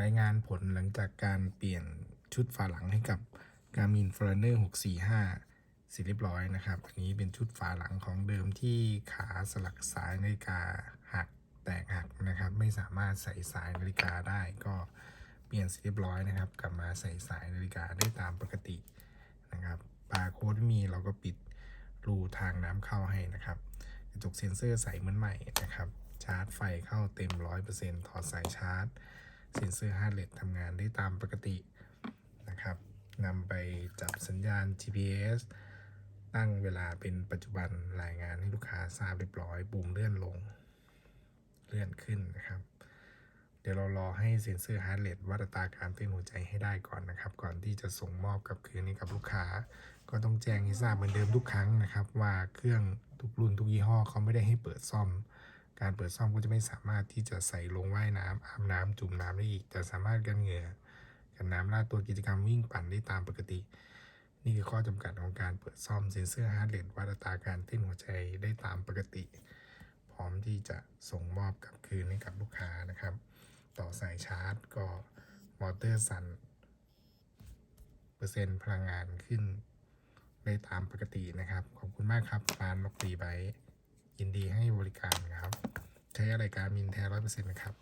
รายงานผลหลังจากการเปลี่ยนชุดฝาหลังให้กับ Garmin Forerunner 645เสร็จเรียบร้อยนะครับ อันนี้เป็นชุดฝาหลังของเดิมที่ขาสลักสายนาฬิกาหักแตกหักนะครับ ไม่สามารถใส่สายนาฬิกาได้ก็เปลี่ยนเสร็จเรียบร้อยนะครับ กลับมาใส่สายนาฬิกาได้ตามปกตินะครับบาร์โค้ดม่มีเราก็ปิดรูทางน้ำเข้าให้นะครับกระจกเซ็นเซอร์ใสเหมือนใหม่นะครับ ชาร์จไฟเข้าเต็ม 100%ถอดสายชาร์จ เซ็นเซอร์ฮาร์ดเรททำงานได้ตามปกตินะครับนำไปจับสัญญาณ GPS ตั้งเวลาเป็นปัจจุบันรายงานให้ลูกค้าทราบเรียบร้อยปุ่มเลื่อนลง เลื่อนขึ้นนะครับ เดี๋ยวเรารอให้เซ็นเซอร์ฮาร์ดเรทวัดอัตราการเต้นหัวใจให้ได้ก่อนนะครับ ก่อนที่จะส่งมอบกับคืนให้กับลูกค้า ก็ต้องแจ้งให้ทราบเหมือนเดิมทุกครั้งนะครับ ว่าเครื่องทุกรุ่นทุกยี่ห้อเขาไม่ได้ให้เปิดซ่อม การเปิดซ่อมก็จะไม่สามารถที่จะใส่ลงว่ายน้ำอาบน้ำจุ่มน้ำได้อีก แต่สามารถกันเหงื่อกันน้ำลาดตัวกิจกรรมวิ่งปั่นได้ตามปกติ นี่คือข้อจำกัดของการเปิดซ่อมเซ็นเซอร์ฮาร์ดเรทวัดอัตราการเต้นหัวใจได้ตามปกติ พร้อมที่จะส่งมอบกลับคืนให้กับลูกค้านะครับ ต่อสายชาร์จก็มอเตอร์สั่นเปอร์เซ็นต์พลังงานขึ้นได้ตามปกตินะครับ ขอบคุณมากครับร้านนกตีไบยินดีให้บริการครับ ใช้อะไรการมินแท้ร้อยเปอร์เซ็นต์นะครับ